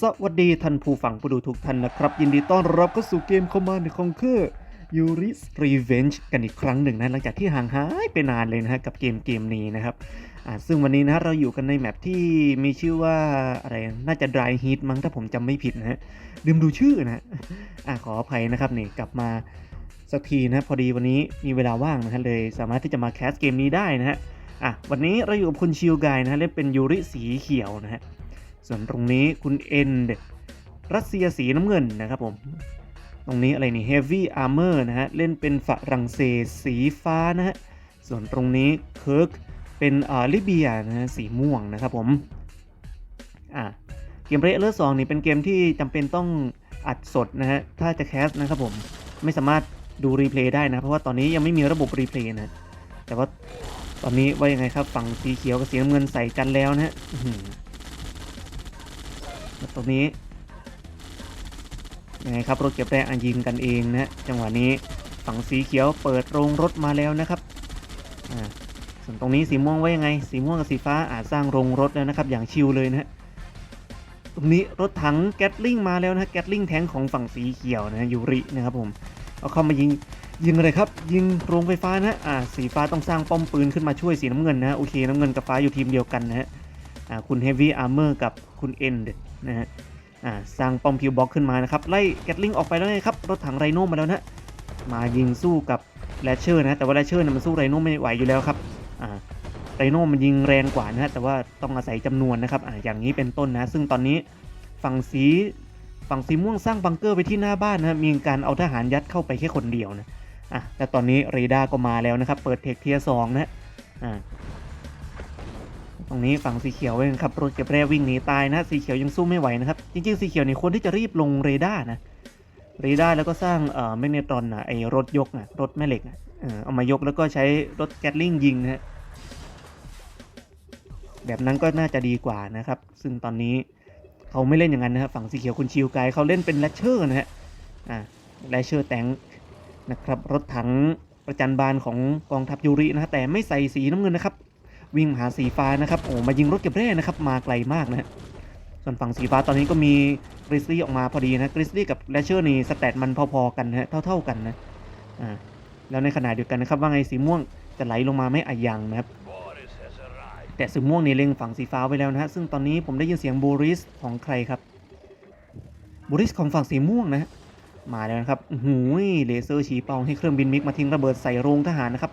สวัสดีท่านผู้ฟังผู้ดูทุกท่านนะครับ ยินดีต้อนรับเข้าสู่เกม Command Conquer Yuri's Revenge กันอีกครั้งหนึ่งนะ หลังจากที่ห่างหายไปนานเลยนะฮะกับเกมเกมนี้นะครับอ่าซึ่งวันนี้นะฮะเราอยู่กันในแมปที่มีชื่อว่าอะไรน่าจะ Dry Heat มั้งถ้าผมจำไม่ผิดนะฮะลืมดูชื่อนะฮะอ่าขออภัยนะครับนี่กลับมาสักทีนะพอดีวันนี้มีเวลาว่างนะฮะเลยสามารถที่จะมาแคสเกมนี้ได้นะฮะอะวันนี้เราอยู่กับคุณชิวกายนะฮะเล่นเป็นยูริสีเขียวนะฮะ ส่วนตรงนี้คุณเอ็นเดรัสเซียสีน้ำเงินนะครับผม ตรงนี้อะไรนี่ Heavy Armor นะฮะ เล่นเป็นฝรั่งเศสสีฟ้านะฮะ ส่วนตรงนี้เคิร์กเป็นอ่าลิเบียนะฮะสีม่วงนะครับผม อ่าเกมเรเลอร์สองนี่เป็นเกมที่จำเป็นต้องอัดสดนะฮะ ถ้าจะแคสนะครับผม ไม่สามารถดูรีเพลย์ได้นะ เพราะว่าตอนนี้ยังไม่มีระบบรีเพลย์นะ แต่ว่าตอนนี้ว่ายังไงครับฝั่งสีเขียวกับสีน้ำเงินใส่กันแล้วนะฮะ ตรงนี้ยังไงครับรถเก็บแรงอันยิงกันเองนะจังหวะนี้ฝั่งสีเขียวเปิดโรงรถมาแล้วนะครับส่วนตรงนี้สีม่วงไว้ยังไง สีม่วงกับสีฟ้าอาจสร้างโรงรถแล้วนะครับ อย่างชิลเลยนะฮะตรงนี้รถถังแก๊สลิงมาแล้วนะแก๊สลิงแทงของฝั่งสีเขียวนะฮะยูรินะครับผมเอาเข้ามายิงยิงอะไรครับ ยิงโรงไฟฟ้านะอ่าสีฟ้าต้องสร้างป้อมปืนขึ้นมาช่วยสีน้ำเงินนะฮะโอเคน้ำเงินกับฟ้าอยู่ทีมเดียวกันนะฮะ อ่าคุณ Heavy Armor กับคุณ End นะฮะสร้างป้อมพิวบ็อกขึ้นมานะครับ ไล่แกตลิงออกไปแล้วไงครับ รถถังไรโน่มาแล้วนะมายิงสู้กับแรชเชอร์นะแต่ว่าแรชเชอร์เนี่ยมันสู้ไรโน่ไม่ไหวอยู่แล้วครับไรโน่มันยิงแรงกว่านะฮะแต่ว่าต้องอาศัยจำนวนนะครับออย่างนี้เป็นต้นนะ ซึ่งตอนนี้ฝั่งสีฝั่งสีม่วงสร้างบังเกอร์ไปที่หน้าบ้านนะมีการเอาทหารยัดเข้าไปแค่คนเดียวนะอะแต่ตอนนี้เรดาร์ก็มาแล้วนะครับ เปิดเทคเทียสองนะอ่า ตรงนี้ฝั่งสีเขียวเองครับรถเก็บแร่วิ่งหนีตายนะสีเขียวยังสู้ไม่ไหวนะครับจริงๆสีเขียวนี่ควรที่จะรีบลงเรดาร์นะเรดาร์แล้วก็สร้างเอ่อแมกเนตรอนนะไอรถยกนะรถแม่เหล็กนะเออเอามายกแล้วก็ใช้รถแกตลิงยิงนะฮะแบบนั้นก็น่าจะดีกว่านะครับ ซึ่งตอนนี้เขาไม่เล่นอย่างนั้นนะครับฝั่งสีเขียวคุณชิวไกายเขาเล่นเป็นแรชเชอร์นะฮะอ่าแรชเชอร์แตงนะครับรถถังประจันบานของกองทัพยูรินะฮะแต่ไม่ใส่สีน้ำเงินนะครับ วิ่งหาสีฟ้านะครับโอ้มายิงรถเก็บแร่นะครับมาไกลมากนะฮะส่วนฝั่งสีฟ้าตอนนี้ก็มีกริซลี่ออกมาพอดีนะกริซลี่กับแรชเชอร์นี่สแตทมันพอๆกันนะฮะเท่าๆกันนะอ่าแล้วในขณะเดียวกันนะครับว่าไงสีม่วงจะไหลลงมาไม่อายังนะครับแต่สีม่วงนี่เล็งฝั่งสีฟ้าไว้แล้วนะฮะซึ่งตอนนี้ผมได้ยินเสียงบูริสของใครครับบูริสของฝั่งสีม่วงนะมาแล้วนะครับโอ้โหูยเลเซอร์ชี้เป้าให้เครื่องบินมิกมาทิ้งระเบิดใส่โรงทหารนะครับ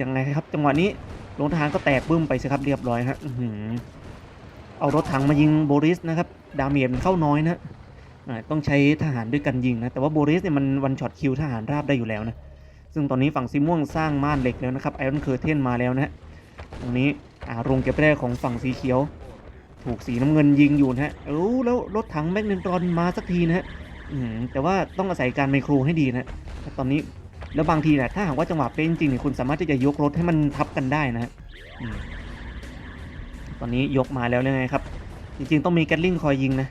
ยังไงครับจังหวะนี้ โรงทหารก็แตกบึ้มไปสิครับเรียบร้อยฮะอเอารถถังมายิงโบริสนะครับ ดาเมจมันเข้าน้อยนะต้องใช้ทหารด้วยกันยิงนะ แต่ว่าโบริสเนี่ยมันวันช็อตคิวทหารราบได้อยู่แล้วนะ ซึ่งตอนนี้ฝั่งสีม่วงสร้างม่านเหล็กแล้วนะครับไอรอนเคอร์เทนมาแล้วนะฮะ ตรงนี้อ่าโรงเก็บแร่ของฝั่งสีเขียว ถูกสีน้ำเงินยิงอยู่นะฮะเอ้แล้วรถถังแมกนินตรอนมาสักทีนะฮะแต่ว่าต้องอาศัยการไมโครให้ดีนะตอนนี้ แล้วบางทีเนี่ยถ้าหากว่าจังหวะเป๊ะจริงๆเนี่ยคุณสามารถที่จะยกรถให้มันทับกันได้นะฮะตอนนี้ยกมาแล้วเลยไงครับ จริงๆต้องมีแกตลิงคอยยิงนะ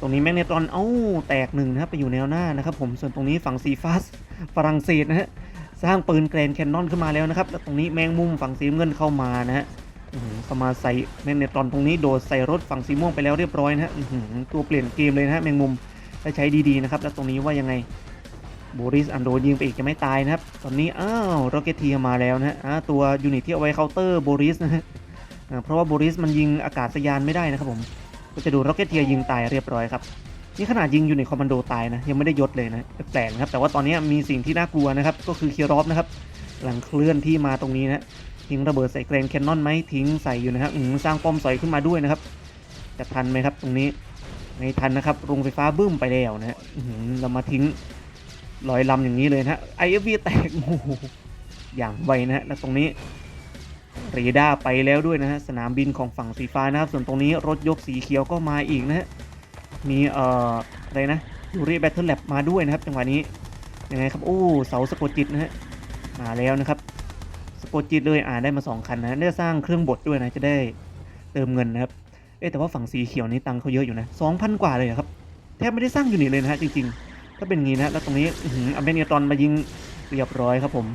ตรงนี้แมกเนตรอนเอ้าแตกหนึ่งนะครับไปอยู่แนวหน้านะครับ ผมส่วนตรงนี้ฝั่งซีฟัสฝรั่งเศสนะฮะสร้างปืนแกรนแคนนอนขึ้นมาแล้วนะครับแล้วตรงนี้แมงมุมฝั่งสีเงินเข้ามานะฮะเข้ามาใส่แมกเนตรอนตรงนี้โดดใส่รถฝั่งสีม่วงไปแล้วเรียบร้อยนะฮะตัวเปลี่ยนเกมเลยนะฮะแมงมุมถ้ใช้ดีๆนะครับแล้วตรงนี้ว่ายังไง โบริสอันโดยิงไปอีกจะไม่ตายนะครับ ตอนนี้อ้าวโรเกตเทียมาแล้วนะฮะตัวยูนิตที่เอาไว้เคาน์เตอร์โบริสนะฮะเพราะว่าโบริสมันยิงอากาศยานไม่ได้นะครับผมก็จะดูโรเกตเทียยิงตายเรียบร้อยครับนี่ขนาดยิงยูนิตคอมมานโดตายนะยังไม่ได้ยศเลยนะแปลกนะครับแต่ว่าตอนนี้มีสิ่งที่น่ากลัวนะครับก็คือเคียรอฟนะครับหลังเคลื่อนที่มาตรงนี้นะทิ้งระเบิดใส่แกรนแคนนอนไหมทิ้งใส่อยู่นะครับอืมสร้างป้อมสอยขึ้นมาด้วยนะครับจะทันไหมครับตรงนี้ไม่ทันนะครับโรงไฟฟ้าบึ้มไปแล้วนะฮะหือเรามาทิ้ง ลอยลำอย่างนี้เลยนะฮะ IFV แตกโอ้โหอย่างไวนะฮะแล้วตรงนี้เรดาร์ไปแล้วด้วยนะฮะสนามบินของฝั่งสีฟ้านะครับส่วนตรงนี้รถยกสีเขียวก็มาอีกนะฮะมีเอ่ออะไรนะยูริแบทเทิลแลบมาด้วยนะครับจังหวะนี้ยังไงครับโอ้เสาสะกดจิตนะฮะมาแล้วนะครับสะกดจิตเลยอ่าได้มาสองคันนะได้สร้างเครื่องบดด้วยนะจะได้เติมเงินนะครับเอ๊แต่ว่าฝั่งสีเขียวนี่ตังค์เขาเยอะอยู่นะสองพันกว่าเลยครับแทบไม่ได้สร้างยูนิตเลยนะฮะจริงๆ ถ้าเป็นงี้นะแล้วตรงนี้อเมเนตอนมายิงเรียบร้อยครับผม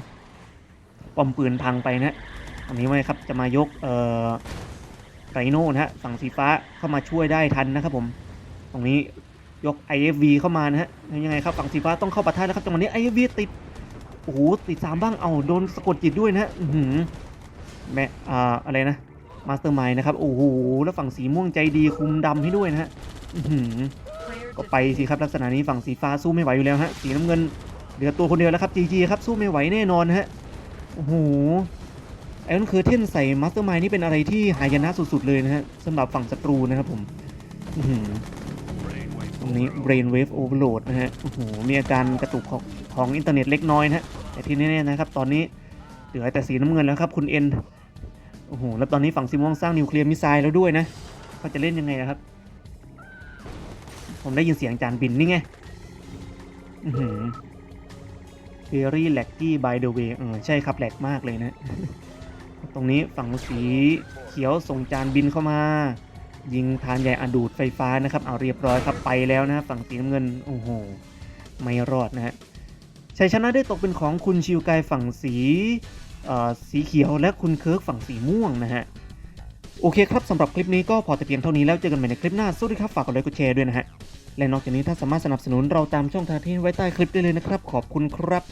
ปอมปืนพังไปนะตรงนี้ไว้ครับจะมายกเอ่อไรโน่นะฮะฝั่งสีฟ้าเข้ามาช่วยได้ทันนะครับผม ตรงนี้ยก IFV เข้ามานะฮะยังไงครับฝั่งสีฟ้าต้องเข้าปะทะแล้วครับจังหวะนี้ IFV ติดโอ้โหติดสามบ้างเอาโดนสะกดจิตด้วยนะฮะอื้อหือแม่อ่าอะไรนะมาสเตอร์ไมายนะครับโอ้โหแล้วฝั่งสีม่วงใจดีคุมดำให้ด้วยนะฮะอื้อหือ ก็ไปสิครับลักษณะนี้ฝั่งสีฟ้าสู้ไม่ไหวอยู่แล้วฮะสีน้ำเงินเหลือตัวคนเดียวแล้วครับจีจีครับสู้ไม่ไหวแน่นอนฮะโอ้โหไอ้นั่นคือเท่นใส่มาสเตอร์มายนี่เป็นอะไรที่หายนะสุดๆเลยนะฮะสำหรับฝั่งศัตรูนะครับผมอื้อหือตรงนี้ brain wave overload นะฮะโอ้โหมีอาการกระตุกของของอินเทอร์เน็ตเล็กน้อยนะฮะแต่ที่แน่ๆนะครับ ตอนนี้เหลือแต่สีน้ำเงินแล้วครับ คุณเอ็นโอ้โหแล้วตอนนี้ฝั่งสีม่วงสร้างนิวเคลียร์มิสไซล์แล้วด้วยนะเขาจะเล่นยังไงนะครับ ผมได้ยินเสียงจานบินนี่ไงอือหือ very laggy by the way เออใช่ครับแหลกมากเลยนะ ตรงนี้ฝั่งสีเขียวส่งจานบินเข้ามา ยิงทานใหญ่อดูดไฟฟ้านะครับ เอาเรียบร้อยครับไปแล้วนะ ฝั่งสีน้ำเงิน โอ้โห ไม่รอดนะฮะชัยชนะได้ตกเป็นของคุณชิวกายฝั่งสีอ่อสีเขียวและคุณเคิร์กฝั่งสีม่วงนะฮะ โอเคครับสำหรับคลิปนี้ก็พอแต่เพียงเท่านี้แล้วเจอกันใหม่ในคลิปหน้าสวัสดีครับฝากกดไลค์กดแชร์ด้วยนะฮะและนอกจากนี้ถ้าสามารถสนับสนุนเราตามช่องทางที่ไว้ใต้คลิปได้เลยนะครับ ขอบคุณครับ